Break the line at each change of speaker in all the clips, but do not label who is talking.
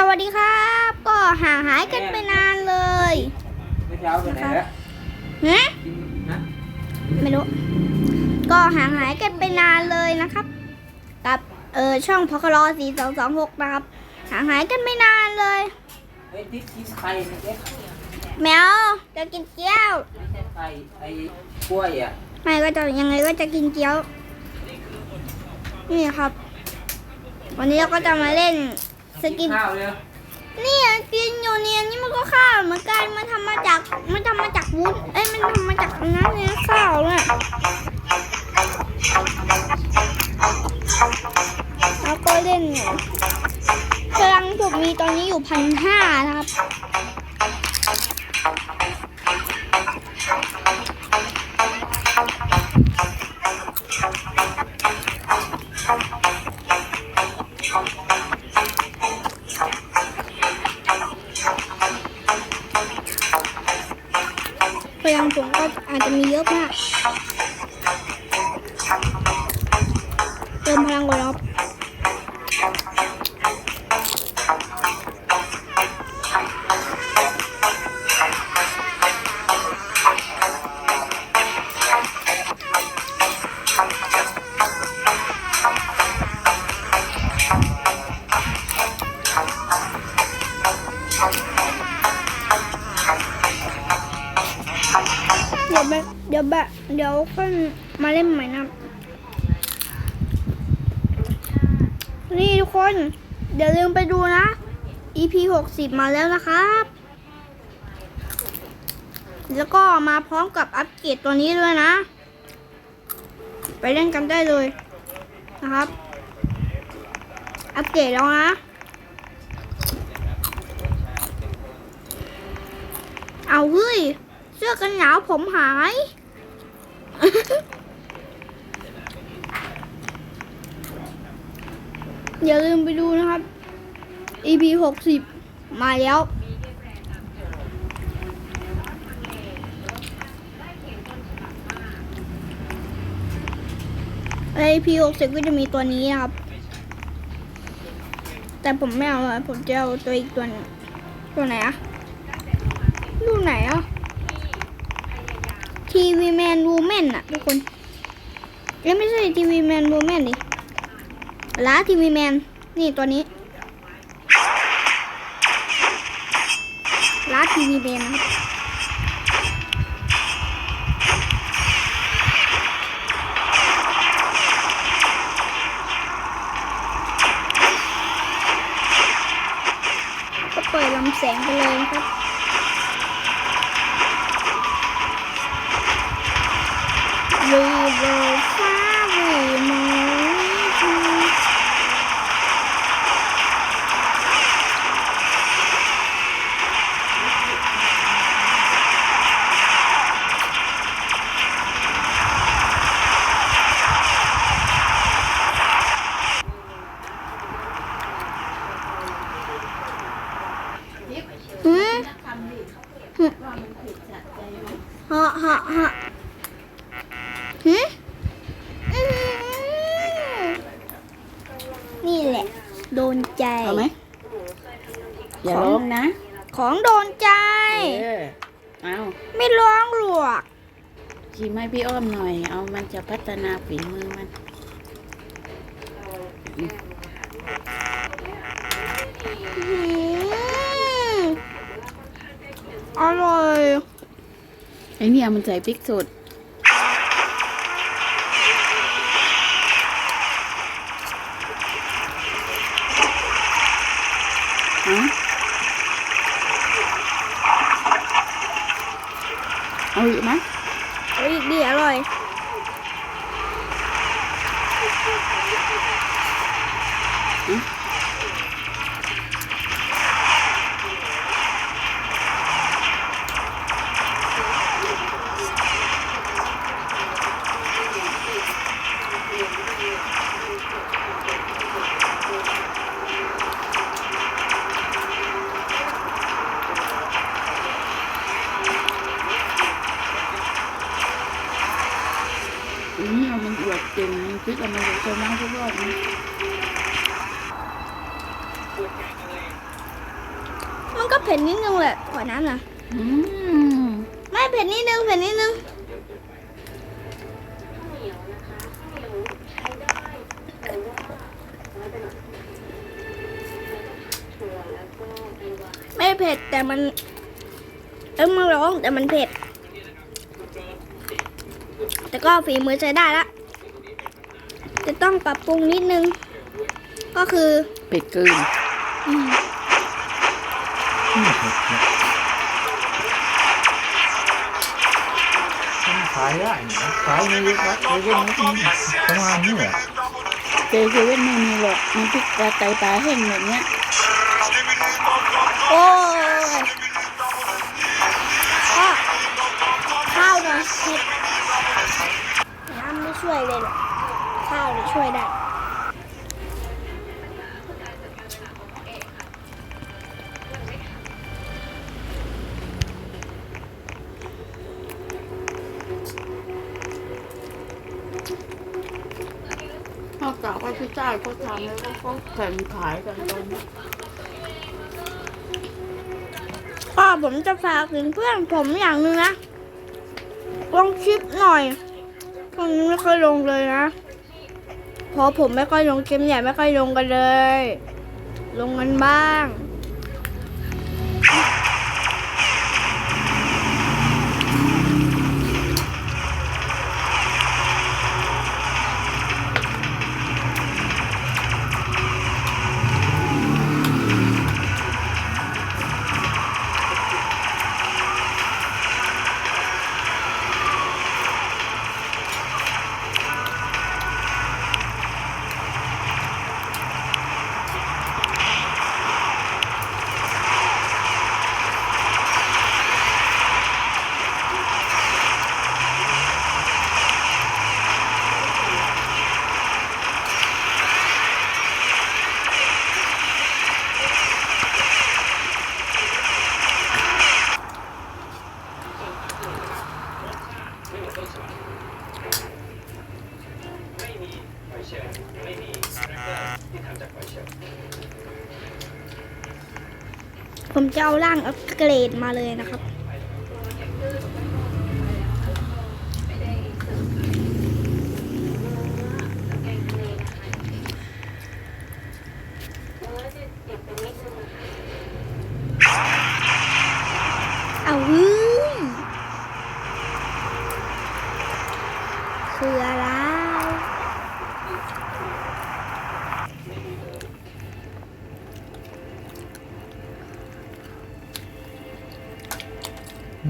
สวัสดีครับ ก็ห่างหายกันไปนานเลย
เมื่อเช้าไปไหนแล้ว
ฮะ
กินนะ
ไม่รู้ ก็ห่างหายกันไปนานเลยนะครับ กับเออช่องพคลอสี่สองสองหกนะครับ ห่างหายกันไม่นานเลย
เฮ้ยที่กินไข่เนี่ยเอ๊ะ
แมวจะกินเกี๊ยว
ไม่ใช่ไข่ไอ้กล้วยอะ
ไม่ก็จะยังไงก็จะกินเกี๊ยว นี่ครับ วันนี้เราก็จะมาเล่น สกิน
ข้าวเลย
นี่อะกินอยู่เนี่ยนี่มันก็ข้าวเหมือนกันมันทำมาจากมันทำมาจากวุ้นเอ้ยมันทำมาจากน้ำเนี่ยข้าวเนี่ยแล้วก็เล่นเนี่ยพลังถูกมีตอนนี้อยู่พันห้านะครับ เดี๋ยวค่อยมาเล่นใหม่นะนี่ทุกคนอย่าลืมไปดูนะ EP 60มาแล้วนะครับ แล้วก็มาพร้อมกับอัปเกรดตัวนี้ด้วยนะ ไปเล่นกันได้เลยนะครับ อัปเกรดแล้วนะเอาเฮ้ย เสื้อกันหนาวผมหาย อย่าลืมไปดูนะครับ EP 60มาแล้วใน EP 60ก็จะมีตัวนี้นะครับ แต่ผมไม่เอาอะผมจะเอาตัวอีกตัวนึงตัวไหนอะรูปไหนอะ ทีวีแมนวูแมนอะทุกคนเอ้ยไม่ใช่ทีวีแมนวูแมนดิล้าทีวีแมนนี่ตัวนี้ล้าทีวีแมนครับก็เปิดลำแสงไปเลยครับ ฮะฮะฮะหืมอื้อหืนี่แหละ โดนใจ
เอาไหมอย่าร้องนะ
ของโดนใจ
เออเอา
ไม่ร้องหรอก
ชิมให้พี่อ้อมหน่อย เอามันจะพัฒนาฝีมือมัน
อร่อย
ไอเนี่ยมันใส่พริกสดฮะเอาอีกไหม
เอาอีกดีอร่อย
อ นี่เอามันอวดเก่งคิดเอามันอวดจะนั่งรอบนี้
มันก็เผ็ดนิดนึงแหละขอน้ำนะ
ม
ไม่เผ็ดนิดนึงเผ็ดนิดนึงไม่เผ็ดแต่มันเออมันร้องแต่มันเผ็ด แต่ก็ฝีมือใช้ได้ละจะต้องปรับปรุงนิดนึง ก็คือ
เป็ดเกิน
อืม
ขายได้นะขายในเว็บวัดในเว็บนี้ประมาณนี้แหละ
เจเซเว่นไม่มีหรอกมันพริกปลาไตปลาแห้งแบบเนี้ย
โอ้ หรอกข้าวเลยช่วยได้
นอกจากว่าพี่จ้าเขาทำแล้วก็เขาแข่งขายกันตอนนี้
พ่อผมจะฝากถึงเพื่อนผมอย่างหนึงนะลองคลิปหน่อย ช่วงนี้ไม่ค่อยลงเลยนะ เพราะผมไม่ค่อยลงเกมใหญ่ไม่ค่อยลงกันเลย ลงกันบ้าง เกรดมาเลยนะครับ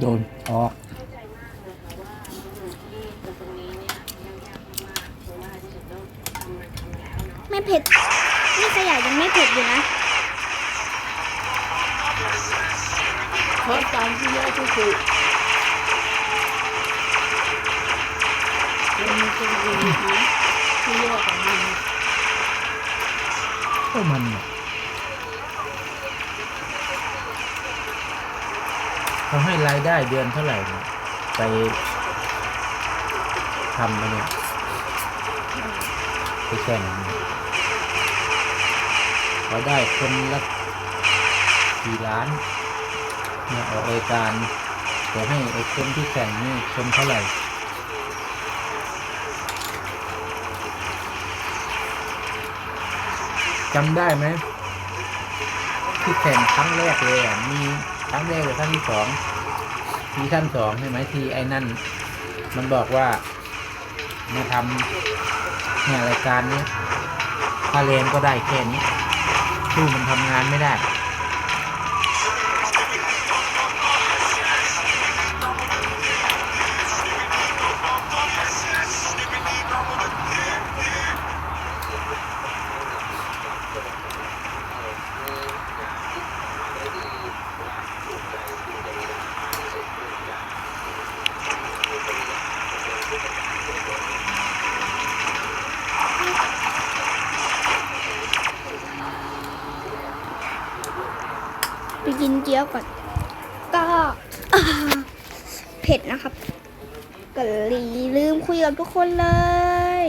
โดนออก
ไม่เผ็ดนี่ขยะยังไม่เผ็ดอยู่นะ
เพราะตามที่เยอะที่สุดมันมีคนอื่นนะที่เยอะกว่ามัน
ก็มันน่ะ เขาให้รายได้เดือนเท่าไหร่เนี่ยไปทำมาเนี่ยไปแข่งเขาได้คนละกี่ล้านเนี่ยออกรายการจะให้ไอ้คนที่แข่งนี่คนเท่าไหร่จำได้ไหมที่แข่งครั้งแรกเลยอะมี ครั้งแรกหรือครั้งที่สองซีซั่นสองใช่ไหมที่ไอ้นั่น มันบอกว่ามาทำเนี่ยรายการนี้ค่าแรงก็ได้แค่นี้สู้มันทำงานไม่ได้
นเกี๊ยวก่อน ก็เผ็ดนะครับก็ลีลืมคุยกับทุกคนเลย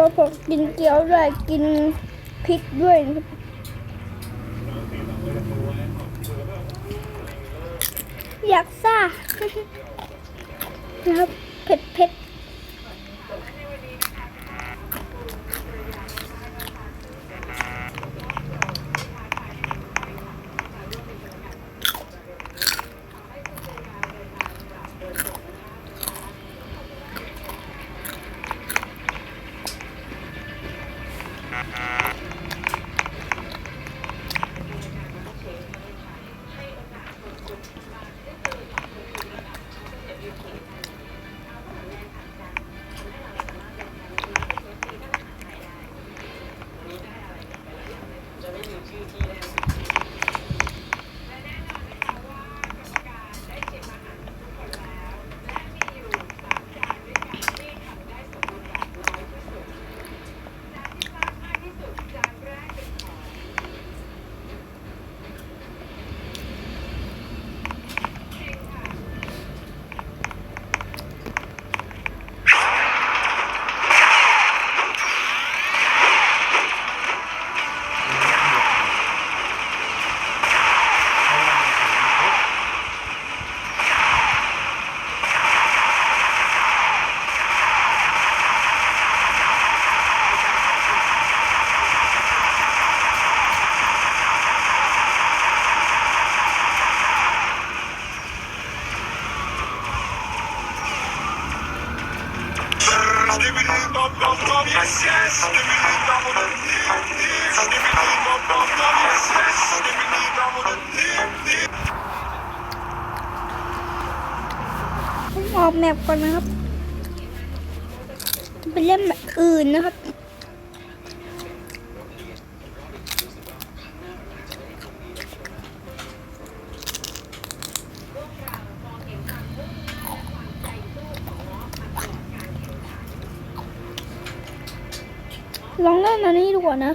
พราะผมกินเกี๊ยวด้วยกินพริกด้วย อยากซ่านะครับ ออกแมปก่อนนะครับจะไปเล่นแบบอื่นนะครับ ลองเล่นอันนี้ดูก่อนนะ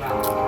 ฮ